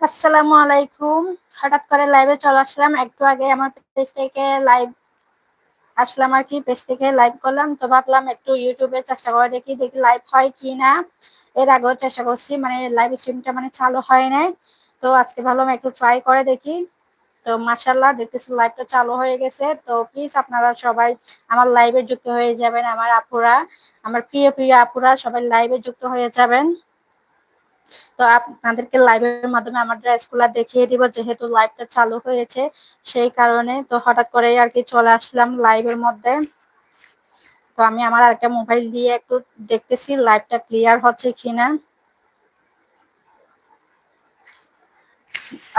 আসসালামু আলাইকুম। হঠাৎ করে লাইভে চলে আসলাম। একটু আগে আমার পেজ থেকে লাইভ আসলাম আর কি পেজ থেকে লাইভ করলাম। তো ভাবলাম একটু ইউটিউবে চেষ্টা করে দেখি দেখি লাইভ হয় কি না এর আগেও চেষ্টা করছি মানে লাইভ স্ট্রিমটা মানে চালু হয় নাই। তো আজকে ভাবলাম একটু ট্রাই করে দেখি। তো মার্শাল্লাহ দেখতেছি লাইভটা চালু হয়ে গেছে। তো প্লিজ আপনারা সবাই আমার লাইভে যুক্ত হয়ে যাবেন, আমার আপুরা, আমার প্রিয় প্রিয় আপুরা সবাই লাইভে যুক্ত হয়ে যাবেন। তো আপনাদেরকে লাইভের মাধ্যমে আমার ড্রেসগুলো দেখিয়ে দিব, যেহেতু লাইভটা চালু হয়েছে, সেই কারণে তো হঠাৎ করেই আর কি চলে আসলাম লাইভের মধ্যে। তো আমি আমার আরেকটা মোবাইল দিয়ে একটু দেখতেছি লাইভটা ক্লিয়ার হচ্ছে কিনা।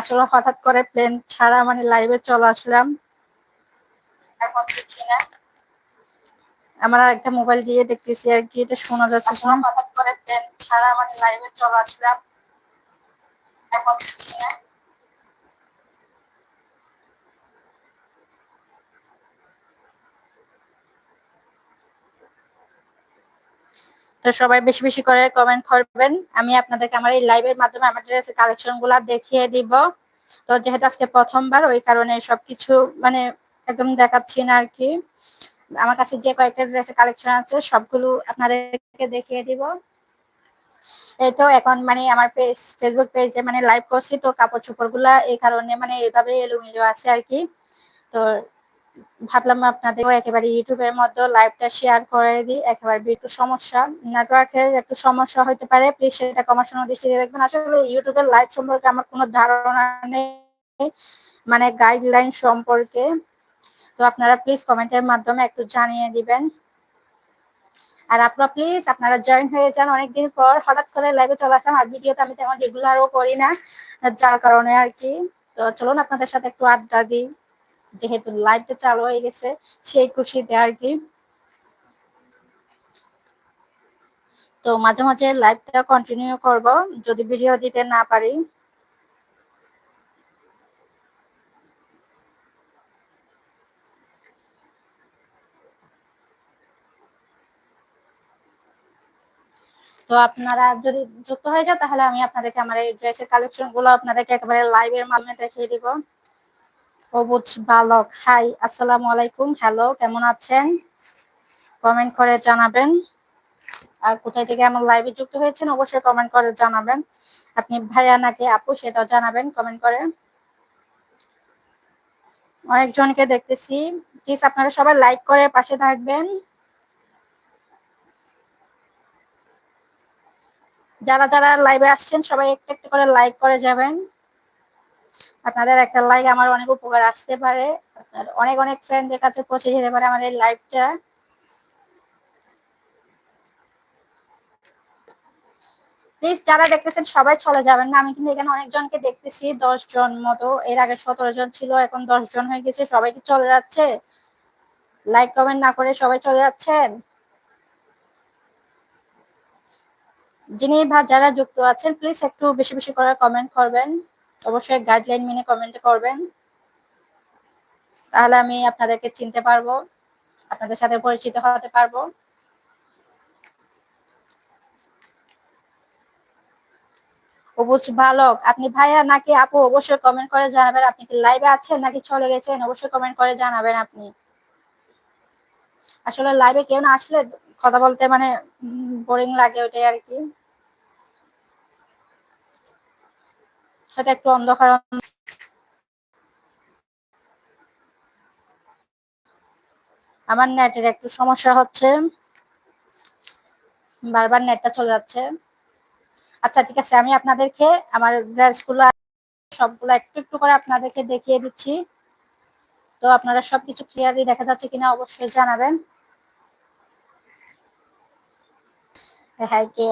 আসলে হঠাৎ করে প্লেন ছাড়া মানে লাইভে চলে আসলাম। হচ্ছে কিনা আমার একটা মোবাইল দিয়ে দেখতেছি আর কি, এটা শোনা যাচ্ছে হঠাৎ করে প্লেন ছাড়া মানে লাইভে চলে আসলাম তো সবাই বেশি বেশি করে কমেন্ট করবেন। আমি আপনাদেরকে আমার এই লাইভের মাধ্যমে আমার কালেকশনগুলা দেখিয়ে দিব। তো যেহেতু আজকে প্রথমবার, ওই কারণে সবকিছু মানে একদম দেখাচ্ছি না আর কি। আমার কাছে যে কয়েকটা ড্রেসের কালেকশন আছে, সবগুলো আপনাদেরকে দেখিয়ে দিব। এই তো এখন মানে আমার পেজ ফেসবুক পেজে মানে লাইভ করছি, তো কাপড় চোপড়গুলা এই কারণে মানে এইভাবে এলোমেলো আছে আর কি। তো ভাবলাম আপনাদের একেবারে ইউটিউবের মধ্যে লাইভটা শেয়ার করে দিই, একেবারে একটু সমস্যা নেটওয়ার্কের একটু সমস্যা হতে পারে প্লিজ সেটা কমার্শনাল দৃষ্টিতে দেখবেন। আসলে ইউটিউবের লাইভ সম্পর্কে আমার কোনো ধারণা নেই মানে গাইডলাইন সম্পর্কে। তো আপনারা প্লিজ কমেন্টের মাধ্যমে একটু জানিয়ে দিবেন। আর আপনারা প্লিজ আপনারা জয়েন হয়ে যান অনেকদিন পর, হঠাৎ করে লাইভে চলে আসলাম, আর ভিডিওতে আমি তেমন রেগুলারও করি না, যার কারণে আর কি। তো চলুন আপনাদের সাথে একটু আড্ডা দিই, যেহেতু লাইভটা চালু হয়ে গেছে, সেই খুশিতে আর কি। তো মাঝে মাঝে লাইভটা কন্টিনিউ করব, যদি ভিডিও দিতে না পারি। তো আপনারা যদি যুক্ত হয়ে যান, তাহলে আমি আপনাদেরকে আমার এই ড্রেসের কালেকশনগুলো আপনাদেরকে একেবারে লাইভের মাধ্যমে দেখিয়ে দিব। অবুজ বালক হাই আসসালামু আলাইকুম হ্যালো কেমন আছেন? কমেন্ট করে জানাবেন। আর কোথায় থেকে আমার লাইভে যুক্ত হয়েছেন, অবশ্যই কমেন্ট করে জানাবেন। আপনি ভাইয়া নাকি আপু, সেটাও জানাবেন কমেন্ট করে। অনেকজনকে দেখতেছি। প্লিজ আপনারা সবাই লাইক করে পাশে থাকবেন। যারা যারা লাইভে আসছেন, সবাই একটু একটু করে লাইক করে যাবেন। আপনাদের একটা লাইক আমার অনেক উপকার আসতে পারে। আপনার অনেক অনেক ফ্রেন্ডের কাছে পৌঁছে যেতে পারে আমার এই লাইভটা প্লিজ যারা দেখতেছেন, সবাই চলে যাবেন না। আমি কিন্তু এখানে অনেকজনকে দেখতেছি, দশ জন মতো। এর আগে সতেরো জন ছিল, এখন দশ জন হয়ে গেছে। সবাই কি চলে যাচ্ছে? লাইক কমেন্ট না করে সবাই চলে যাচ্ছেন? যিনি বা যারা যুক্ত আছেন প্লিজ একটু বেশি বেশি করে কমেন্ট করবেন। অবশ্যই গাইডলাইন মেনে কমেন্ট করবেন। তাহলে আমি আপনাদেরকে চিনতে পারব, আপনাদের সাথে পরিচিত হতে পারব। অবুজ ভালক আপনি ভাইয়া নাকি আপু? অবশ্যই কমেন্ট করে জানাবেন আপনি কি লাইভে আছেন নাকি চলে গেছেন? অবশ্যই কমেন্ট করে জানাবেন আপনি। আসলে লাইভে কেউ না আসলে কথা বলতে মানে বোরিং লাগে ওটাই আর কি। হয়তো একটু অন্ধকার আমার নেটের একটু সমস্যা হচ্ছে। বারবার নেটটা চলে যাচ্ছে। আচ্ছা ঠিক আছে, আমি আপনাদেরকে আমার ড্রেসগুলো সবগুলো একটু একটু করে আপনাদেরকে দেখিয়ে দিচ্ছি। তো আপনারা সবকিছু ক্লিয়ারলি দেখা যাচ্ছে কিনা অবশ্যই জানাবেন। হ্যাঁ কে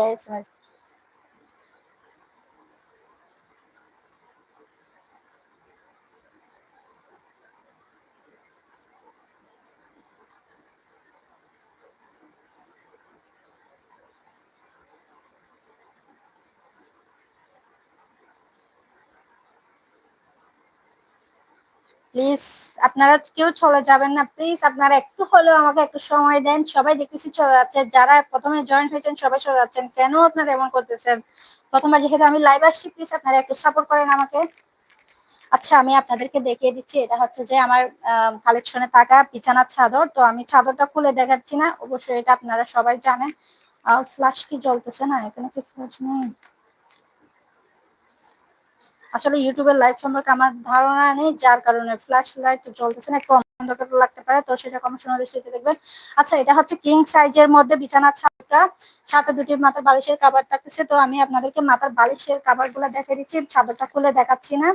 প্লিজ আপনারা কেউ চলে যাবেন না। প্লিজ আপনারা একটু হলেও আমাকে একটু সময় দেন। সবাই দেখতেছি চলে যাচ্ছে। যারা প্রথমে জয়েন হয়েছেন, সবাই চলে যাচ্ছেন। কেন আপনারা এমন করতেছেন? প্রথমবার যেহেতু আমি লাইভ আসছি প্লিজ আপনারা একটু সাপোর্ট করেন আমাকে। আচ্ছা আমি আপনাদেরকে দেখিয়ে দিচ্ছি। এটা হচ্ছে যে আমার কালেকশনে থাকা বিছানার চাদর। তো আমি চাদরটা খুলে দেখাচ্ছি না। অবশ্যই এটা আপনারা সবাই জানেন। আর ফ্লাশ কি জ্বলতেছে না? এখানে কি ফ্লাশ নেই? আসলে ইউটিউবের লাইভ সম্পর্কে আমার ধারণা নেই, যার কারণে ফ্ল্যাশ লাইট জ্বলতেছে না কম অন্ধকার লাগতে পারে, তো সেটা কমিশন দৃষ্টিতে দেখবেন। আচ্ছা এটা হচ্ছে কিং সাইজের মধ্যে বিছানার ছাদটা। সাথে দুটি মাথার বালিশের কাবার থাকতেছে, তো আমি আপনাদেরকে মাথার বালিশের কাবারগুলা দেখে দিচ্ছি চাদরটা খুলে দেখাচ্ছি না,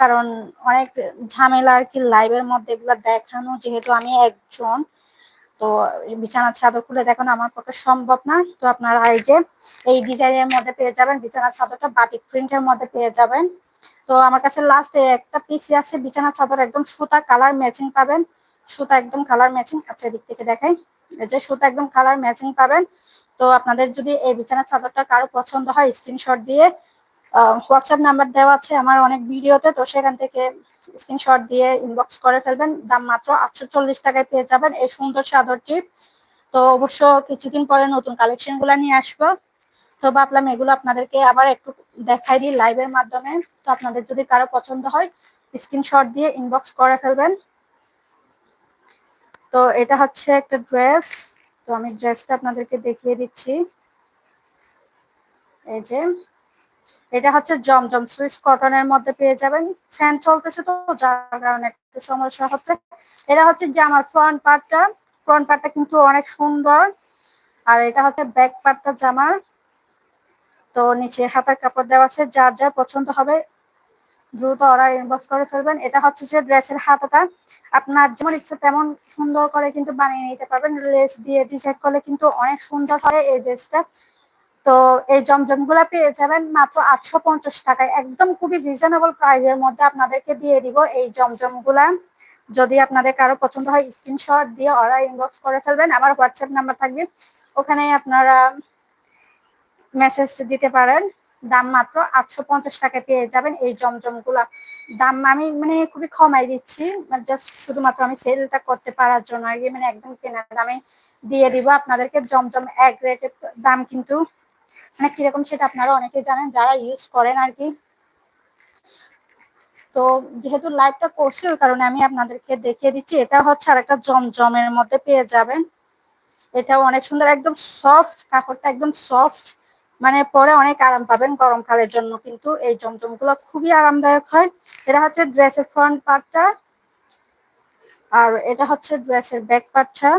কারণ অনেক ঝামেলা আর কি লাইভের মধ্যে এগুলা দেখানো, যেহেতু আমি একজন, তো বিছানার চাদর খুলে দেখানো আমার পক্ষে সম্ভব না, তো আপনারা এই যে, এই ডিজাইনের মধ্যে পেয়ে যাবেন বিছানার চাদরটা বাটিক প্রিন্টের মধ্যে পেয়ে যাবেন। তো আমার কাছে লাস্ট একটা পিসি আছে, বিছানা, চাদর, একদম সুতা কালার ম্যাচিং পাবেন। সুতা একদম কালার ম্যাচিং আচ্ছা এদিক থেকে দেখাই। এই যে সুতা একদম কালার ম্যাচিং পাবেন। তো আপনাদের যদি এই বিছানা, চাদরটা কারও পছন্দ হয় স্ক্রিনশট দিয়ে হোয়াটসঅ্যাপ নাম্বার দেওয়া আছে আমার অনেক ভিডিওতে, তো সেখান থেকে স্ক্রিনশট দিয়ে ইনবক্স করে ফেলবেন। দাম মাত্র আটশো চল্লিশ টাকায় পেয়ে যাবেন এই সুন্দর চাদরটি। তো অবশ্য কিছুদিন পরে নতুন কালেকশনগুলা নিয়ে আসব। তো ভাবলাম এগুলো আপনাদেরকে আবার একটু দেখাই দিই লাইভের মাধ্যমে। তো আপনাদের যদি কারও পছন্দ হয় স্ক্রিনশট দিয়ে ইনবক্স করে ফেলবেন। তো এটা হচ্ছে একটা ড্রেস তো আমি ড্রেসটা আপনাদেরকে দেখিয়ে দিচ্ছি। এই যে, এটা হচ্ছে জমজম সুইস কটনের মধ্যে পেয়ে যাবেন। ফ্যান চলতেছে তো, যার কারণে একটু সমস্যা হচ্ছে। এটা হচ্ছে যে আমার ফ্রন্ট পার্টটা ফ্রন্ট পার্টটা কিন্তু অনেক সুন্দর। আর এটা হচ্ছে ব্যাক পার্টটা জামার। তো নিচে হাতার কাপড় দেওয়া আছে, যার যার পছন্দ হবে দ্রুত অর্ডার ইনবক্স করে ফেলবেন। এটা হচ্ছে যে ড্রেসের হাতাটা। আপনার যেমন ইচ্ছা তেমন সুন্দর করে কিন্তু বানিয়ে নিতে পারবেন। লেস দিয়ে ডিজাইন করলে কিন্তু অনেক সুন্দর হয় এই ড্রেসটা তো এই জমজমগুলা পেয়ে যাবেন মাত্র আটশো পঞ্চাশ টাকায়। একদম খুবই রিজনেবল প্রাইসের মধ্যে আপনাদেরকে দিয়ে দিব এই জমজমগুলা যদি আপনাদের কারও পছন্দ হয় স্ক্রিনশট দিয়ে অর্ডার ইনবক্স করে ফেলবেন। আমার হোয়াটসঅ্যাপ নাম্বার থাকবে। ওখানে আপনারা মেসেজ দিতে পারেন। দাম মাত্র আটশো পঞ্চাশ টাকায় পেয়ে যাবেন এই জমজমগুলা দাম আমি মানে খুবই কমাই দিচ্ছি জাস্ট মানে শুধুমাত্র আমি সেলটা করতে পারার জন্য আর কি মানে একদম কেনার দামে দিয়ে দিব। আপনাদেরকে জমজম এক রেটের দাম কিন্তু মানে কীরকম সেটা আপনারা অনেকে জানেন, যারা ইউজ করেন আর কি। তো যেহেতু লাইভটা করছি, ওই কারণে আমি আপনাদেরকে দেখিয়ে দিচ্ছি, এটা হচ্ছে আর একটা জমজমের মধ্যে পেয়ে যাবেন। এটাও অনেক সুন্দর, একদম সফট কাপড়টা একদম সফট মানে পরে অনেক আরাম পাবেন গরমকালের জন্য, কিন্তু এই জমজমগুলো খুবই আরামদায়ক হয়। এটা হচ্ছে ড্রেসের ফ্রন্ট পার্টটা আর এটা হচ্ছে ড্রেসের ব্যাক পার্টটা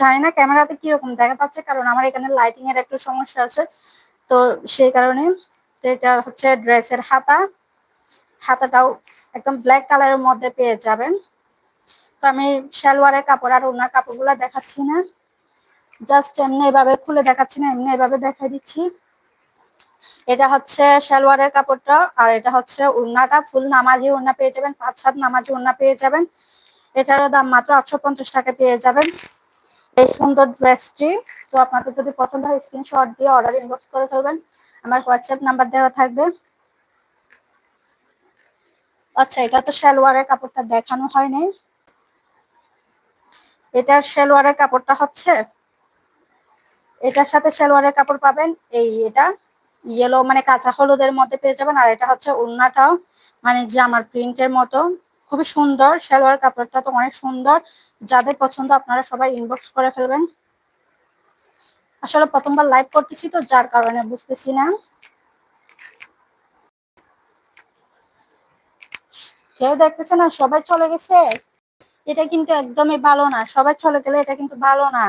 জানি না ক্যামেরাতে কীরকম দেখা যাচ্ছে, কারণ আমার এখানে লাইটিং এর একটু সমস্যা আছে। তো সেই কারণে এটা হচ্ছে ড্রেসের হাতা। হাতাটাও একদম ব্ল্যাক কালারের মধ্যে পেয়ে যাবেন। তো আমি সালোয়ারের কাপড় আর ওনার কাপড়গুলো দেখাচ্ছি না। জাস্ট এমনি এভাবে খুলে দেখাচ্ছি না, এমনি এভাবে দেখাই দিচ্ছি। এটা হচ্ছে সালোয়ারের কাপড়টা, আর এটা হচ্ছে উন্নাটা। ফুল নামাজি উন্না পেয়ে যাবেন পাঁচ সাত নামাজি উন্না পেয়ে যাবেন। এটারও দাম মাত্র আটশো পঞ্চাশ টাকা পেয়ে যাবেন। এই সুন্দর ড্রেসটি। তো আপনাদের যদি পছন্দ হয়, স্ক্রিনশট দিয়ে অর্ডার ইনবক্স করে ফেলবেন। আমার হোয়াটসঅ্যাপ নাম্বার দেওয়া থাকবে। আচ্ছা এটা তো সালোয়ারের কাপড়টা দেখানো হয়নি। এটার সালোয়ারের কাপড়টা হচ্ছে, এটার সাথে সালোয়ারের কাপড় পাবেন, এই এটা। ইয়েলো মানে কাঁচা হলুদের মধ্যে পেয়ে যাবেন, আর এটা হচ্ছে উন্নাটাও মানে জামার প্রিন্টের মতো। খুবই সুন্দর সালোয়ার কাপড়টা তো অনেক সুন্দর। যাদের পছন্দ আপনারা সবাই ইনবক্স করে ফেলবেন। আসলে প্রথমবার লাইভ করতেছি তো, যার কারণে বুঝতেছি না। কেউ দেখতেছে না? সবাই চলে গেছে? এটা কিন্তু একদমই ভালো না। সবাই চলে গেলে এটা কিন্তু ভালো না।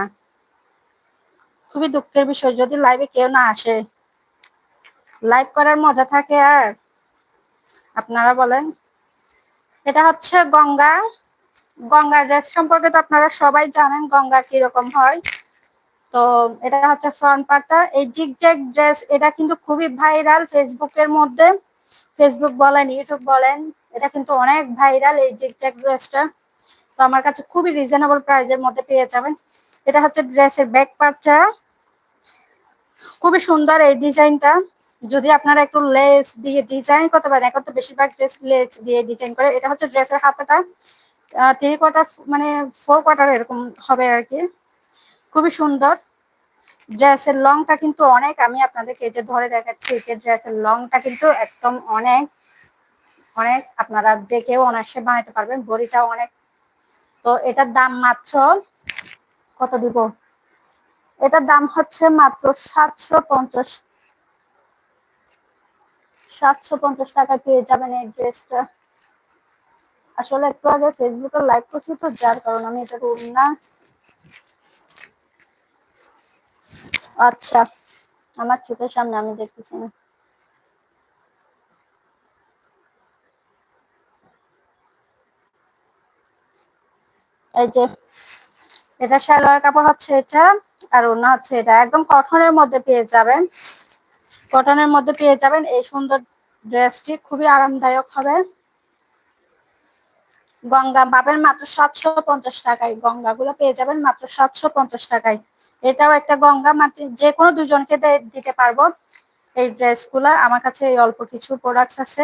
খুবই দুঃখের বিষয়, যদি লাইভে কেউ না আসে। লাইভ করার মজা থাকে আর? আপনারা বলেন। এটা হচ্ছে গঙ্গা। গঙ্গা ড্রেস সম্পর্কে তো আপনারা সবাই জানেন গঙ্গা কীরকম হয়। তো এটা হচ্ছে ফ্রন্ট পার্টটা। এই জিগ জ্যাগ ড্রেস এটা কিন্তু খুবই ভাইরাল ফেসবুকের মধ্যে। ফেসবুক বলেন ইউটিউব বলেন, এটা কিন্তু অনেক ভাইরাল এই জিগ জ্যাগ ড্রেসটা তো আমার কাছে খুবই রিজনেবল প্রাইসের মধ্যে পেয়ে যাবেন। এটা হচ্ছে ড্রেসের ব্যাক পার্টটা খুবই সুন্দর এই ডিজাইনটা যদি আপনারা একটু লেস দিয়ে ডিজাইন করতে পারেন, এখন তো বেশিরভাগ ড্রেস লেস দিয়ে ডিজাইন করে, এটা হচ্ছে ড্রেসের হাতাটা থ্রি কোয়ার্টার মানে ফোর কোয়ার্টার এরকম হবে আর কি। খুবই সুন্দর। ড্রেসের লংটা কিন্তু অনেক, আমি আপনাদেরকে যে ধরে দেখাচ্ছি যে ড্রেসের লংটা কিন্তু একদম অনেক অনেক আপনারা যে কেউ অনায়াসে বানাতে পারবেন, বড়িটা অনেক। তো এটার দাম মাত্র কত দিব? এটার দাম হচ্ছে মাত্র সাতশো পঞ্চাশ সাতশো পঞ্চাশ টাকা পেয়ে যাবেন এই ড্রেসটা। আসলে একটু আগে ফেসবুকে লাইভ করছি তো, যার কারণ আমি এটা করুন না। আচ্ছা আমার চোখের সামনে আমি দেখতেছি না। এই যে, এটা সালোয়ার কাপড় হচ্ছে এটা, আর ওনা হচ্ছে এটা। একদম কটনের মধ্যে পেয়ে যাবেন। কটনের মধ্যে পেয়ে যাবেন এই সুন্দর ড্রেসটি খুবই আরামদায়ক হবে। গঙ্গা পাবেন মাত্র সাতশো পঞ্চাশ টাকায়। গঙ্গা গুলো পেয়ে যাবেন মাত্র সাতশো পঞ্চাশ টাকায়। এটাও একটা গঙ্গা মাত্র যে কোনো দুজনকে দিতে পারব এই ড্রেসগুলো আমার কাছে এই অল্প কিছু প্রোডাক্টস আছে।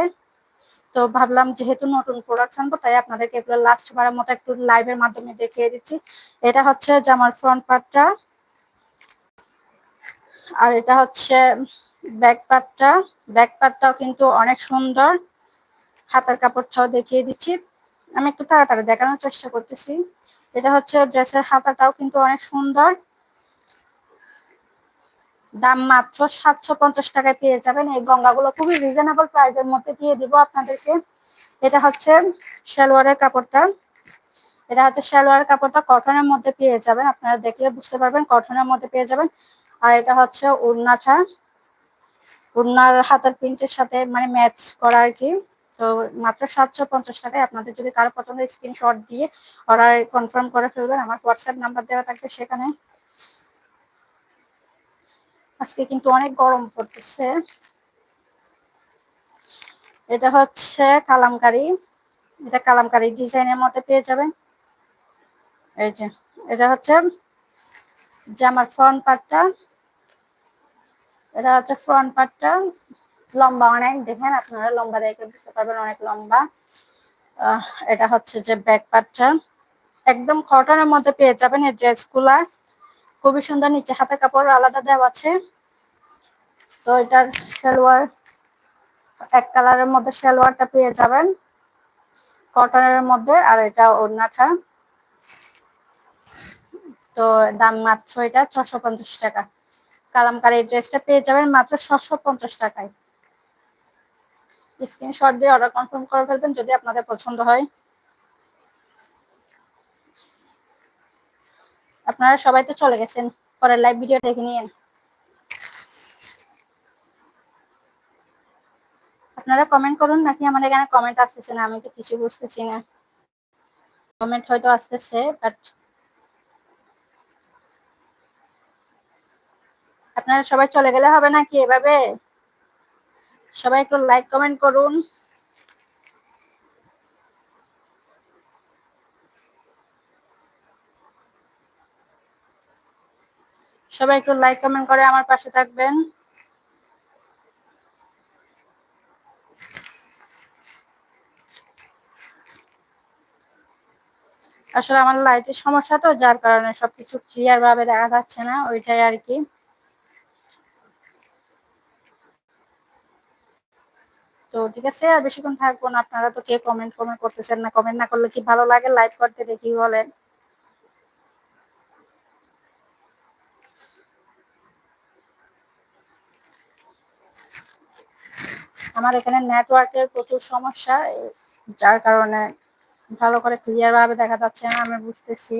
তো ভাবলাম যেহেতু নতুন প্রোডাক্ট আনব, তাই আপনাদেরকে এগুলো লাস্ট বারের মতো একটু লাইভের মাধ্যমে দেখিয়ে দিচ্ছি। এটা হচ্ছে জামার ফ্রন্ট পার্টটা আর এটা হচ্ছে ব্যাক পার্টটা ব্যাক কিন্তু অনেক সুন্দর। হাতার কাপড়টাও দেখিয়ে দিচ্ছি। আমি একটু তাড়াতাড়ি দেখানোর চেষ্টা করতেছি। এটা হচ্ছে ড্রেসের হাতাটাও কিন্তু অনেক সুন্দর। দাম মাত্র সাতশো পঞ্চাশ টাকায় পেয়ে যাবেন। এই গঙ্গাগুলো খুবই রিজনেবল প্রাইসের মধ্যে দিয়ে দিব আপনাদেরকে। এটা হচ্ছে সালোয়ারের কাপড়টা। এটা হচ্ছে সালোয়ার কাপড়টা কটনের মধ্যে পেয়ে যাবেন। আপনারা দেখলে বুঝতে পারবেন কটনের মধ্যে পেয়ে যাবেন। আর এটা হচ্ছে উড়নাটা উড়নার হাতের প্রিন্টের সাথে মানে ম্যাচ করা আর কি। তো মাত্র সাতশো পঞ্চাশ টাকায় আপনাদের যদি কারও পছন্দ স্ক্রিনশট দিয়ে অর্ডার কনফার্ম করে ফেলবেন। আমার হোয়াটসঅ্যাপ নাম্বার দেওয়া থাকবে সেখানে। আজকে কিন্তু অনেক গরম পড়তেছে। এটা হচ্ছে কালামকারি। এটা কালামকারি ডিজাইনের মধ্যে পেয়ে যাবেন। এই যে, এটা হচ্ছে জামার ফ্রন্ট পার্টটা এটা হচ্ছে ফ্রন্ট পার্টটা লম্বা অনেক, দেখেন আপনারা লম্বা দেখে বুঝতে পারবেন অনেক লম্বা। এটা হচ্ছে যে ব্যাক পার্টটা একদম কটনের মধ্যে পেয়ে যাবেন এই ড্রেসগুলা। খুবই সুন্দর নিচে হাতে কাপড় আলাদা দেওয়া আছে। তো এটার সালোয়ার, এক কালারের মধ্যে সালোয়ারটা পেয়ে যাবেন। কটনের মধ্যে আর এটা ওড়নাটা। তো দাম মাত্র এটা ছশো টাকা। কালামকার এই ড্রেসটা পেয়ে যাবেন মাত্র ছশো পঞ্চাশ টাকায়। স্ক্রিনশট দিয়ে অর্ডার কনফার্ম করে ফেলবেন যদি আপনাদের পছন্দ হয়। আপনারা সবাই তো চলে গেছেন, পরের লাইভ ভিডিও দেখে নিয়ে। আপনারা কমেন্ট করুন নাকি আমার এখানে কমেন্ট আসতেছে না, আমি তো কিছু বুঝতেছি না। কমেন্ট হয়তো আসতেছে বাট আপনারা সবাই চলে গেলে হবে নাকি এভাবে? সবাই একটু লাইক কমেন্ট করুন। সবাই একটু লাইক কমেন্ট করে আমার পাশে থাকবেন। আসলে আমার লাইটের সমস্যা তো, যার কারণে সবকিছু ক্লিয়ার ভাবে দেখা যাচ্ছে না, ওইটাই আর কি। ঠিক আছে? আর বেশিক্ষণ থাকব না। আপনারা তো কে কমেন্ট কমেন্ট করতেছেন না? কমেন্ট না করলে কি ভালো লাগে? লাইভ করতে দেখি বলেন। আমার এখানে নেটওয়ার্কের প্রচুর সমস্যা, যার কারণে ভালো করে ক্লিয়ার ভাবে দেখা যাচ্ছে না, আমি বুঝতেছি।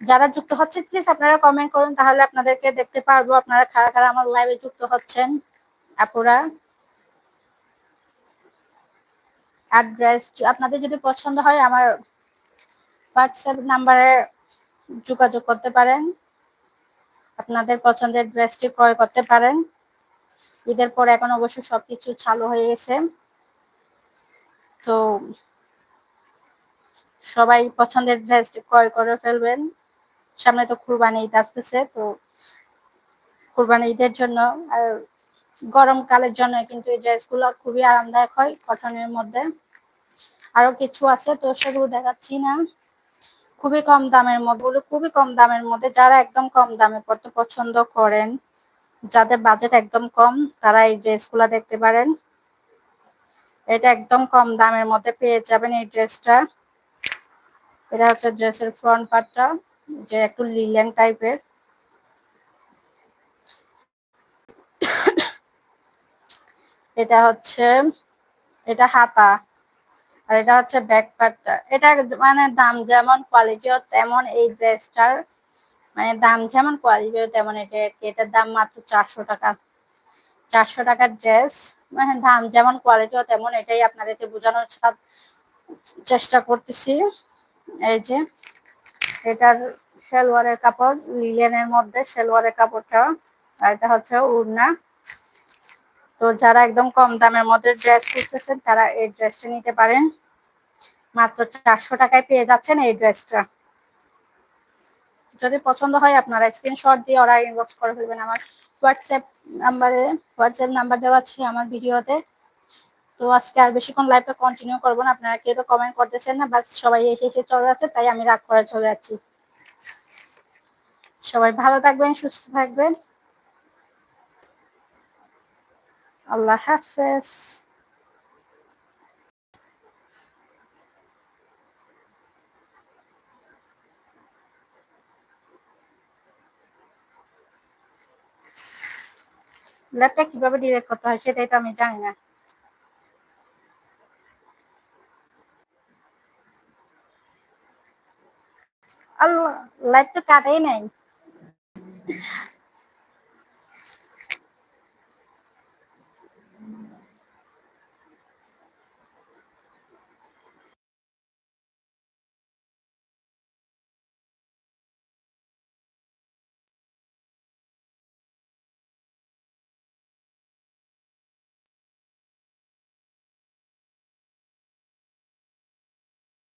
যারা যুক্ত হচ্ছেন প্লিজ আপনারা কমেন্ট করুন, তাহলে আপনাদেরকে দেখতে পারব আপনারা খারা খারা আমার লাইভে যুক্ত হচ্ছেন। আপুরা অ্যাড্রেস আপনাদের যদি পছন্দ হয় আমার হোয়াটসঅ্যাপ নাম্বারে যোগাযোগ করতে পারেন। আপনাদের পছন্দের ড্রেসটি ক্রয় করতে পারেন। ঈদের পর এখন অবশ্য সবকিছু চালু হয়ে গেছে। তো সবাই পছন্দের ড্রেসটি ক্রয় করে ফেলবেন। সামনে তো কুরবানি ঈদ আসতেছে, তো কুরবানি ঈদের জন্য, আর গরমকালের জন্য কিন্তু এই ড্রেসগুলো খুবই আরামদায়ক হয় কটনের মধ্যে। আরও কিছু আছে তো সেগুলো দেখাচ্ছি না। খুবই কম দামের মধ্যে খুবই কম দামের মধ্যে, যারা একদম কম দামে পড়তে পছন্দ করেন, যাদের বাজেট একদম কম, তারা এই ড্রেসগুলো দেখতে পারেন। এটা একদম কম দামের মধ্যে পেয়ে যাবেন এই ড্রেসটা। এটা হচ্ছে ড্রেসের ফ্রন্ট পার্টটা যে একটু লিলেন টাইপের। এটা হচ্ছে, এটা হাতা, আর এটা হচ্ছে ব্যাক এটা মানে দাম যেমন কোয়ালিটিও তেমন এই ড্রেসটার মানে দাম যেমন কোয়ালিটিও তেমন এটা এটার দাম মাত্র চারশো টাকা। চারশো টাকার ড্রেস মানে দাম যেমন কোয়ালিটিও তেমন, এটাই আপনাদেরকে বোঝানোর চেষ্টা করতেছি। এই যে এটার সেলওয়ারের কাপড় লিলেনের মধ্যে সেলওয়ারের কাপড়টা, আর এটা হচ্ছে উড়না। তো যারা একদম কম দামের মধ্যে ড্রেস খুঁজতেছেন, তারা এই ড্রেসটা নিতে পারেন। মাত্র চারশো টাকায় পেয়ে যাচ্ছেন এই ড্রেসটা যদি পছন্দ হয়, আপনারা স্ক্রিনশট দিয়ে অর্ডার ইনবক্স করে ফেলবেন। আমার হোয়াটসঅ্যাপ নাম্বারে হোয়াটসঅ্যাপ নাম্বার দেওয়া আছে আমার ভিডিওতে তো আজকে আর বেশিক্ষণ লাইভটা কন্টিনিউ করব না, আপনারা কেউ তো কমেন্ট করতেছেন না বাস সবাই এসে এসে চলে যাচ্ছে, তাই আমি রাগ করে চলে যাচ্ছি। সবাই ভালো থাকবেন, সুস্থ থাকবেন। আল্লাহ হাফেজ। ল্যাপটা কীভাবে ডিরেক্ট করতে হয় সেটাই তো আমি জানি না। আল্লাহ লাইভ তো কাটাই নাই